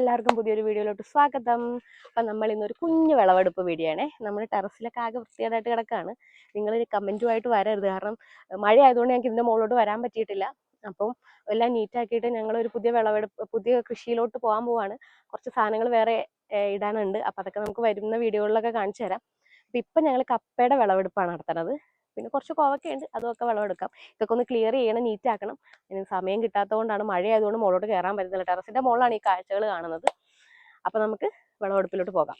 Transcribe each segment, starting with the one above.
എല്ലാവർക്കും പുതിയൊരു വീഡിയോയിലോട്ട് സ്വാഗതം. അപ്പം നമ്മൾ ഇന്നൊരു കുഞ്ഞു വിളവെടുപ്പ് വീഡിയോ ആണേ നമ്മൾ ടെറസിലൊക്കെ ആകെ വൃത്തിയായിട്ട് കിടക്കുകയാണ് നിങ്ങൾ കമന്റുമായിട്ട് വരരുത്. കാരണം മഴ ആയതുകൊണ്ട് ഞങ്ങൾക്ക് ഇതിന്റെ മുകളിലോട്ട് വരാൻ പറ്റിയിട്ടില്ല. അപ്പം എല്ലാം നീറ്റാക്കിയിട്ട് ഞങ്ങൾ ഒരു പുതിയ വിളവെടുപ്പ് പുതിയ കൃഷിയിലോട്ട് പോകാൻ പോവാണ്. കുറച്ച് സാധനങ്ങൾ വേറെ ഇടാനുണ്ട്. അപ്പം അതൊക്കെ നമുക്ക് വരുന്ന വീഡിയോകളിലൊക്കെ കാണിച്ചു തരാം. അപ്പം ഇപ്പം ഞങ്ങൾ കപ്പയുടെ വിളവെടുപ്പാണ് നടത്തുന്നത്. പിന്നെ കുറച്ച് കോവക്കയുണ്ട് അതൊക്കെ വിളവെടുക്കാം ഇതൊക്കെ ഒന്ന് ക്ലിയർ ചെയ്യണം നീറ്റാക്കണം അതിന് സമയം കിട്ടാത്തതുകൊണ്ടാണ് മഴ ആയതുകൊണ്ട് മുകളിലോട്ട് കയറാൻ പറ്റുന്നില്ല ടെറസിന്റെ മുകളിലാണ് ഈ കാഴ്ചകൾ കാണുന്നത്. അപ്പൊ നമുക്ക് വിളവെടുപ്പിലോട്ട് പോകാം.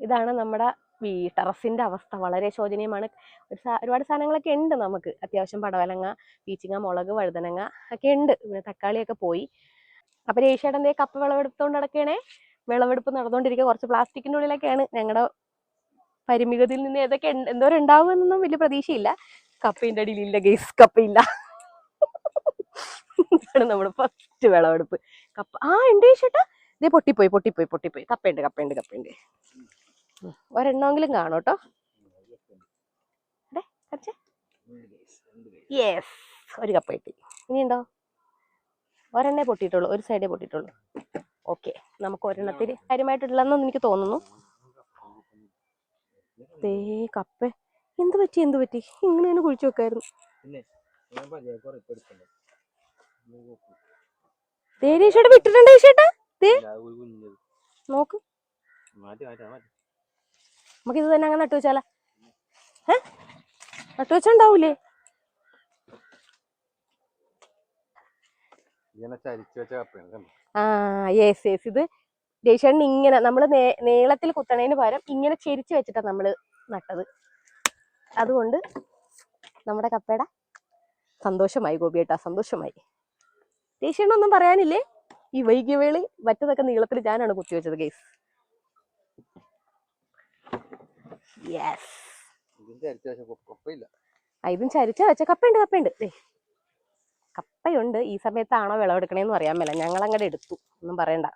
ഇതാണ് നമ്മുടെ ഈ ടെറസിന്റെ അവസ്ഥ. വളരെ ശോചനീയമാണ്. ഒരു ഒരുപാട് സാധനങ്ങളൊക്കെ ഉണ്ട് നമുക്ക്. അത്യാവശ്യം പടവലങ്ങ പീച്ചിങ്ങ മുളക് വഴുതനങ്ങ ഒക്കെ ഉണ്ട്. പിന്നെ തക്കാളിയൊക്കെ പോയി. അപ്പൊ എന്തേ കപ്പ വിളവെടുത്തോണ്ട് നടക്കണേ. വിളവെടുപ്പ് നടന്നുകൊണ്ടിരിക്കുക കുറച്ച് പ്ലാസ്റ്റിക്കിന്റെ ഉള്ളിലൊക്കെയാണ് ഞങ്ങളുടെ പരിമിതിയിൽ നിന്ന് ഏതൊക്കെ എന്തോരം ഉണ്ടാവുമെന്നൊന്നും വലിയ പ്രതീക്ഷയില്ല. കപ്പയിന്റെ അടിയിലില്ല ഗെയ്സ് കപ്പയില്ല. ഇതാണ് നമ്മുടെ ഫസ്റ്റ് വിളവെടുപ്പ്. കപ്പ ആ ഉണ്ട് ചേട്ടാ. ഇതേ പൊട്ടിപ്പോയി പൊട്ടിപ്പോയി പൊട്ടിപ്പോയി. കപ്പയുണ്ട് കപ്പയുണ്ട് കപ്പയുണ്ട്. ഒരെണ്ണമെങ്കിലും കാണും കേട്ടോ. യെസ് ഒരു കപ്പ കിട്ടി. ഇനിയുണ്ടോ? ഒരെണ്ണേ പൊട്ടിയിട്ടുള്ളൂ ഒരു സൈഡേ പൊട്ടിയിട്ടുള്ളൂ. ഓക്കെ. നമുക്ക് ഒരെണ്ണത്തിൽ കാര്യമായിട്ടില്ലെന്ന് എനിക്ക് തോന്നുന്നു. ദേ കപ്പ. എന്ത് പറ്റി എന്ത് പറ്റി? ഇങ്ങനെ തന്നെ കുഴിച്ചു വെക്കായിരുന്നു. ദേ രേഷേട്ടാ വിട്ടിട്ടുണ്ട് രേഷേട്ടാ ദേ. നോക്ക്. നമുക്ക് ഇത് തന്നെ അങ്ങനെ നട്ടു വെച്ചാലോ ഏ നട്ടു വെച്ചുണ്ടാവൂലേ ഇങ്ങനെ ചരിച്ചു വെച്ച കപ്പയാണ് കണ്ടോ? ആ യെസ് യെസ് ഇത് ദേശാണ് ഇങ്ങനെ നമ്മൾ നീളത്തിൽ കുത്തണേന് പകരം ഇങ്ങനെ ചെരിച്ച് വെച്ചിട്ടാണ് നമ്മൾ നട്ടത്. അതുകൊണ്ട് നമ്മുടെ കപ്പേട സന്തോഷമായി ഗോപിയേട്ടാ സന്തോഷമായി. രേഷേട്ടനൊന്നും പറയാനില്ലേ? ഈ വൈകിയവേളി മറ്റതൊക്കെ നീളത്തിൽ ഞാനാണ് കുത്തിവെച്ചത് ഗേസ് യെസ് ഇതും ചരിച്ചു വെച്ച കപ്പയുണ്ട് കപ്പയുണ്ട്. കപ്പയുണ്ട്. ഈ സമയത്താണോ വിളവെടുക്കണേന്ന് പറയാൻ മേല. ഞങ്ങൾ അങ്ങോട്ട് എടുത്തു. ഒന്നും പറയണ്ട.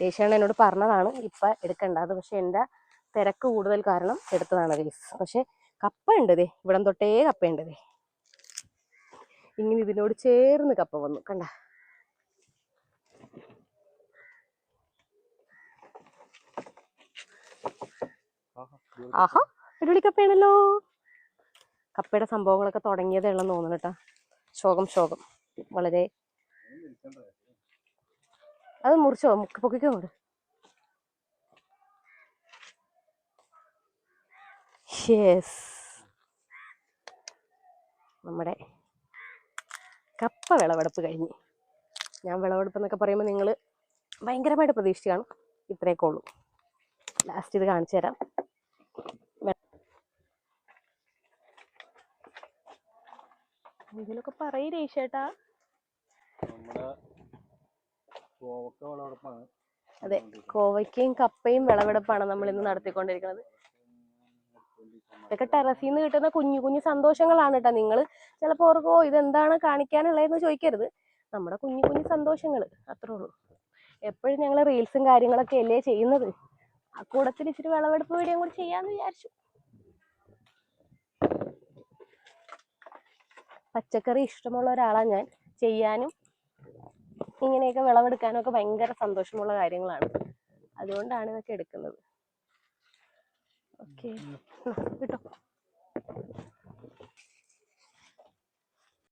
ദേശീയാണ് എന്നോട് പറഞ്ഞതാണ്. ഇപ്പൊ എടുക്കേണ്ടത് പക്ഷെ എന്റെ തിരക്ക് കൂടുതൽ കാരണം എടുത്തതാണ് ഗൈസ് പക്ഷെ കപ്പ ഉണ്ട് ദേ. ഇവിടം തൊട്ടേ കപ്പ ദേ. ഇങ്ങനെ ഇതിനോട് ചേർന്ന് കപ്പ വന്നു. കണ്ട? ആഹാ അടിപൊളി കപ്പയാണല്ലോ. കപ്പയുടെ സംഭവങ്ങളൊക്കെ തുടങ്ങിയതേ ഉള്ളെന്ന് തോന്നുന്നു കേട്ടോ. ശോകം ശോകം. വളരെ. അത് മുറിച്ചോ? മുക്ക് പൊക്കിക്കോ അങ്ങോട്ട്. യെസ് നമ്മുടെ കപ്പ വിളവെടുപ്പ് കഴിഞ്ഞു. ഞാൻ വിളവെടുപ്പ് എന്നൊക്കെ പറയുമ്പോൾ നിങ്ങൾ ഭയങ്കരമായിട്ട് പ്രതീക്ഷിച്ച് കാണും. ഇത്രയൊക്കെ ഉള്ളൂ. ലാസ്റ്റ് ഇത് കാണിച്ചു തരാം. എന്തെങ്കിലുമൊക്കെ പറയൂ രേഷേട്ടാ നമ്മുടെ കോവക്ക വിളവെടുപ്പാണ് അതെ കോവയ്ക്കയും കപ്പയും വിളവെടുപ്പാണ് നമ്മൾ ഇന്ന് നടത്തിക്കൊണ്ടിരിക്കുന്നത്. ഇതൊക്കെ ടെറസിൽ നിന്ന് കിട്ടുന്ന കുഞ്ഞു കുഞ്ഞു സന്തോഷങ്ങളാണ് കേട്ടോ നിങ്ങൾ ചിലപ്പോൾ ഓർക്കോ ഇതെന്താണ് കാണിക്കാനുള്ളതെന്ന് ചോദിക്കരുത്. നമ്മുടെ കുഞ്ഞു കുഞ്ഞു സന്തോഷങ്ങൾ അത്രേ ഉള്ളൂ. എപ്പോഴും ഞങ്ങൾ റീൽസും കാര്യങ്ങളൊക്കെ അല്ലേ ചെയ്യുന്നത്? ആ കൂടത്തിൽ ഇച്ചിരി വിളവെടുപ്പ് വീഡിയോ കൂടി ചെയ്യാന്ന് വിചാരിച്ചു. പച്ചക്കറി ഇഷ്ടമുള്ള ഒരാളാണ് ഞാൻ. ചെയ്യാനും ഇങ്ങനെയൊക്കെ വിളവെടുക്കാനും ഒക്കെ ഭയങ്കര സന്തോഷമുള്ള കാര്യങ്ങളാണ്. അതുകൊണ്ടാണ് ഇതൊക്കെ എടുക്കുന്നത്. ഓക്കെ. കേട്ടോ.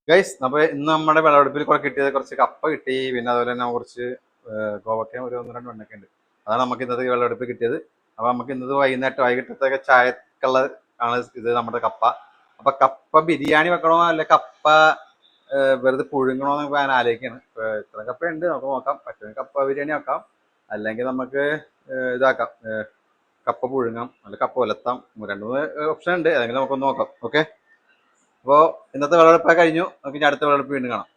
ഗൈസ് അപ്പൊ ഇന്ന് നമ്മുടെ വിളവെടുപ്പിൽ കുറെ കിട്ടിയത് കുറച്ച് കപ്പ കിട്ടി പിന്നെ അതുപോലെ തന്നെ കുറച്ച് ഗോവക്ക ഒരു ഒന്ന് രണ്ട് മണ്ണൊക്കെ ഉണ്ട് അതാണ് നമുക്ക് ഇന്നത്തെ വിളവെടുപ്പ് കിട്ടിയത്. അപ്പൊ നമുക്ക് ഇന്നത് വൈകുന്നേരം വൈകിട്ടത്തേക്ക് ചായക്കുള്ള ആണ് ഇത് നമ്മുടെ കപ്പ. അപ്പൊ കപ്പ ബിരിയാണി വെക്കണോ അല്ലെ കപ്പ വെറുതെ പുഴുങ്ങണോ ഞാൻ ആലോചിക്കാണ്. ഇത്ര കപ്പ ഉണ്ട് നമുക്ക് നോക്കാം. പറ്റുമെങ്കിൽ കപ്പ ബിരിയാണി വെക്കാം. അല്ലെങ്കിൽ നമുക്ക് ഇതാക്കാം. കപ്പ പുഴുങ്ങാം. അല്ല കപ്പ ഉലത്താം. രണ്ട് മൂന്ന് ഓപ്ഷൻ ഉണ്ട്. ഏതെങ്കിലും നമുക്കൊന്ന് നോക്കാം. ഓക്കെ? അപ്പോൾ ഇന്നത്തെ വിളവെടുപ്പ് കഴിഞ്ഞു. നമുക്ക് ഇനി അടുത്ത വിളവെടുപ്പ് വീണ്ടും കാണാം.